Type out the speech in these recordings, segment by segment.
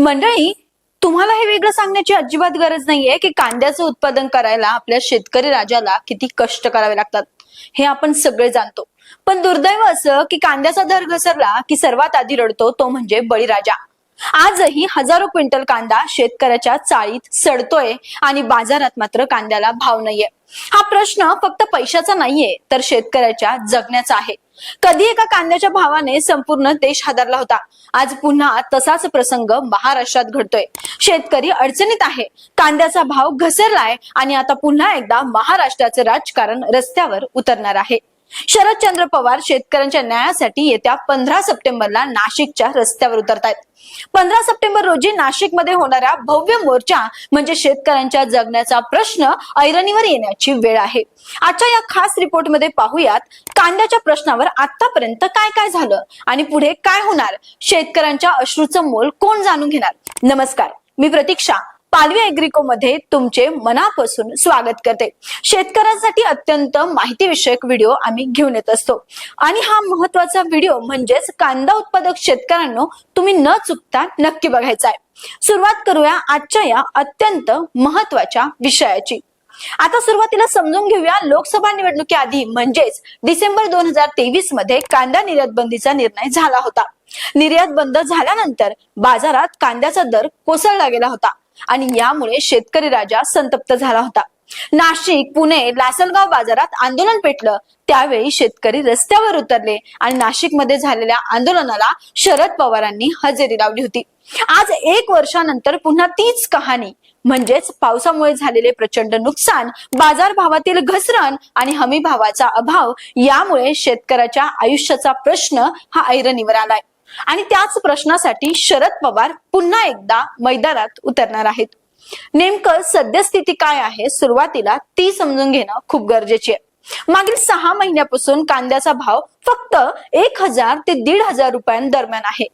मंडळी तुम्हाला हे वेगळं सांगण्याची अजिबात गरज नाहीये की कांद्याचं उत्पादन करायला आपल्या शेतकरी राजाला किती कष्ट करावे लागतात हे आपण सगळे जाणतो. पण दुर्दैव असं की कांद्याचा दर घसरला की सर्वात आधी रडतो तो म्हणजे बळीराजा. आजही हजारो क्विंटल कांदा शेतकऱ्याच्या चाळीत सडतोय आणि बाजारात मात्र कांद्याला भाव नाहीये. हा प्रश्न फक्त पैशाचा नाहीये तर शेतकऱ्याच्या जगण्याचा आहे. कधी एका कांद्याच्या भावाने संपूर्ण देश हादरला होता. आज पुन्हा तसाच प्रसंग महाराष्ट्रात घडतोय. शेतकरी अडचणीत आहे. कांद्याचा भाव घसरलाय आणि आता पुन्हा एकदा महाराष्ट्राचं राजकारण रस्त्यावर उतरणार आहे. शरदचंद्र पवार शेतकऱ्यांच्या न्यायासाठी येत्या पंधरा सप्टेंबरला नाशिकच्या रस्त्यावर उतरतायत. पंधरा सप्टेंबर रोजी नाशिकमध्ये होणाऱ्या भव्य मोर्चा म्हणजे शेतकऱ्यांच्या जगण्याचा प्रश्न ऐरणीवर येण्याची वेळ आहे. आजच्या या खास रिपोर्टमध्ये पाहूयात कांद्याच्या प्रश्नावर आतापर्यंत काय काय झालं आणि पुढे काय होणार? शेतकऱ्यांच्या अश्रूचं मोल कोण जाणून घेणार? नमस्कार मी प्रतीक्षा पालवी एग्रिको मध्ये तुमचे मनापासून स्वागत करते. शेतकऱ्यांसाठी अत्यंत माहिती विषयक व्हिडिओ आम्ही घेऊन येत असतो. आणि हा महत्त्वाचा व्हिडिओ म्हणजेच कांदा उत्पादक शेतकऱ्यांनो तुम्ही न चुकता नक्की बघायचा आहे सुरुवात करूया आजच्या या अत्यंत महत्त्वाच्या विषयाची. आता सुरुवातीला समजून घेऊया लोकसभा निवडणुकीआधी म्हणजेच डिसेंबर दोन हजार तेवीसमध्ये कांदा निर्यात बंदीचा निर्णय झाला होता. निर्यात बंद झाल्यानंतर बाजारात कांद्याचा दर कोसळला गेला होता. आणि यामुळे शेतकरी राजा संतप्त झाला होता. नाशिक पुणे लासलगाव बाजारात आंदोलन पेटलं. त्यावेळी शेतकरी रस्त्यावर उतरले आणि नाशिकमध्ये झालेल्या आंदोलनाला शरद पवारांनी हजेरी लावली होती. आज एक वर्षानंतर पुन्हा तीच कहाणी. म्हणजेच पावसामुळे झालेले प्रचंड नुकसान बाजार भावातील घसरण आणि हमी भावाचा अभाव यामुळे शेतकऱ्याच्या आयुष्याचा प्रश्न हा ऐरणीवर आलाय. आणि त्याच प्रश्नासाठी शरद पवार पुन्हा एकदा मैदानात उतरणार आहेत. नेमकं सद्यस्थिती काय आहे? सुरुवातीला ती समजून घेणं खूप गरजेची आहे. मागील सहा महिन्यापासून कांद्याचा भाव फक्त एक हजार ते दीड हजार रुपयांदरम्यान आहे.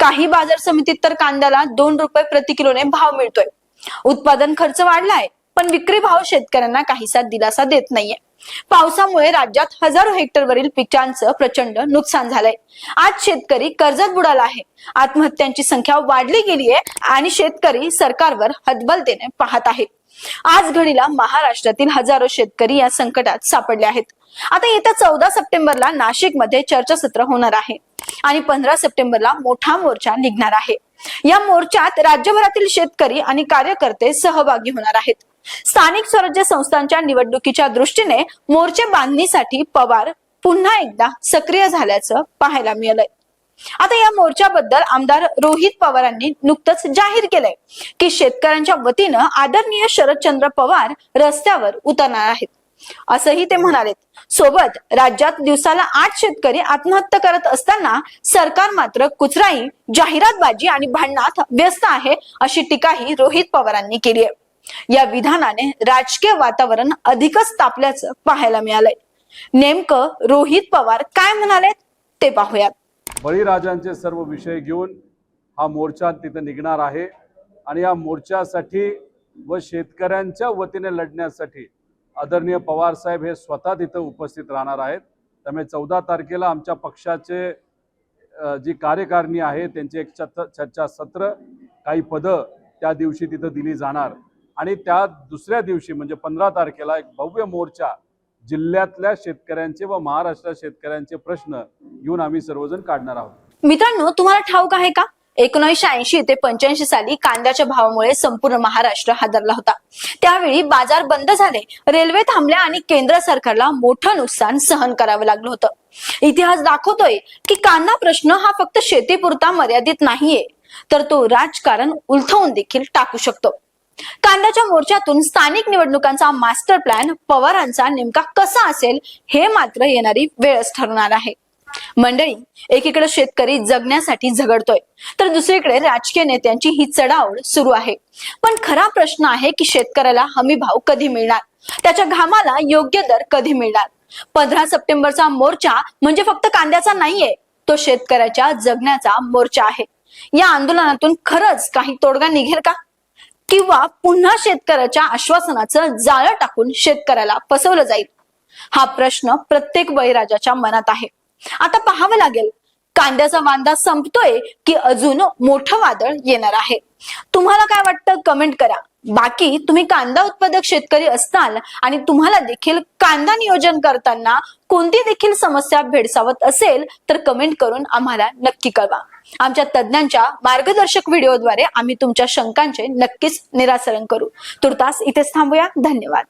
काही बाजार समितीत तर कांद्याला दोन रुपये प्रति किलोने भाव मिळतोय. उत्पादन खर्च वाढलाय पण विक्री भाव शेतकऱ्यांना काहीसा दिलासा देत नाहीये. पावसामुळे राज्यात हजारो हेक्टरवरील पिकांचं प्रचंड नुकसान झालंय. आज शेतकरी कर्जात बुडाला आहे. आत्महत्यांची संख्या वाढली गेली आहे आणि शेतकरी सरकारवर हतबलतेने पाहत आहे. आज घडीला महाराष्ट्रातील हजारो शेतकरी या संकटात सापडले आहेत. आता येत्या चौदा सप्टेंबरला नाशिकमध्ये चर्चासत्र होणार आहे. आणि पंधरा सप्टेंबरला मोठा मोर्चा निघणार आहे. या मोर्चात राज्यभरातील शेतकरी आणि कार्यकर्ते सहभागी होणार आहेत. स्थानिक स्वराज्य संस्थांच्या निवडणुकीच्या दृष्टीने मोर्चे बांधणीसाठी पवार पुन्हा एकदा सक्रिय झाल्याचं पाहायला मिळालंय. आता या मोर्चाबद्दल आमदार रोहित पवारांनी नुकतंच जाहीर केलंय की शेतकऱ्यांच्या वतीनं आदरणीय शरदचंद्र पवार रस्त्यावर उतरणार आहेत. असंही ते म्हणाले. सोबत राज्यात दिवसाला आठ शेतकरी आत्महत्या करत असताना सरकार मात्र कुचराई जाहिरातबाजी आणि भांडणात व्यस्त आहे अशी टीकाही रोहित पवारांनी केली आहे. या विधानाने राजकीय वातावरण अधिकच तापल्याचं पाहायला मिळालंय. नेमकं रोहित पवार काय म्हणाले ते पाहूयात. बळीराजांचे सर्व विषय घेऊन हा मोर्चा तिथं निघणार आहे. आणि या मोर्चासाठी व शेतकऱ्यांच्या वतीने लढण्यासाठी आदरणीय पवार साहेब हे स्वतः तिथं उपस्थित राहणार आहेत. त्यामुळे चौदा तारखेला आमच्या पक्षाचे जी कार्यकारिणी आहे त्यांचे एक चर्चा चर्चासत्र काही पदं त्या दिवशी तिथं दिली जाणार. आणि त्या दुसऱ्या दिवशी म्हणजे पंधरा तारखेला एक भव्य मोर्चा जिल्ह्यातल्या शेतकऱ्यांचे व महाराष्ट्रात शेतकऱ्यांचे प्रश्न घेऊन आम्ही सर्वजण काढणार आहोत. मित्रांनो तुम्हाला ठाऊक आहे का? एकोणीसशे ऐंशी ते पंच्याऐंशी साली कांद्याच्या भावामुळे संपूर्ण महाराष्ट्र हादरला होता. त्यावेळी बाजार बंद झाले रेल्वे थांबल्या आणि केंद्र सरकारला मोठं नुकसान सहन करावं लागलं होतं. इतिहास दाखवतोय की कांदा प्रश्न हा फक्त शेतीपुरता मर्यादित नाहीये तर तो राजकारण उलथवून देखील टाकू शकतो. कांद्याच्या मोर्चातून स्थानिक निवडणुकांचा मास्टर प्लॅन पवारांचा नेमका कसा असेल हे मात्र येणारी वेळच ठरणार आहे. मंडळी एकीकडे शेतकरी जगण्यासाठी झगडतोय तर दुसरीकडे राजकीय नेत्यांची ही चढावड सुरू आहे. पण खरा प्रश्न आहे की शेतकऱ्याला हमी भाव कधी मिळणार? त्याच्या घामाला योग्य दर कधी मिळणार? पंधरा सप्टेंबरचा मोर्चा म्हणजे फक्त कांद्याचा नाहीये तो शेतकऱ्याच्या जगण्याचा मोर्चा आहे. या आंदोलनातून खरंच काही तोडगा निघेल का? किंवा पुन्हा शेतकऱ्याच्या आश्वासनाचं जाळं टाकून शेतकऱ्याला फसवलं जाईल? हा प्रश्न प्रत्येक बळीराजाच्या मनात आहे. आता पाहावं लागेल. कांद्याचा वांदा संपतोय की अजून मोठं वादळ येणार आहे. तुम्हाला काय वाटतं? कमेंट करा. बाकी तुम्ही कांदा उत्पादक शेतकरी असताल आणि तुम्हाला देखील कांदा नियोजन करताना कोणती देखील समस्या भेडसावत असेल तर कमेंट करून आम्हाला नक्की कळवा. आमच्या तज्ज्ञांच्या मार्गदर्शक व्हिडिओद्वारे आम्ही तुमच्या शंकांचे नक्कीच निरासरण करू. तुर्तास इथेच थांबूया. धन्यवाद.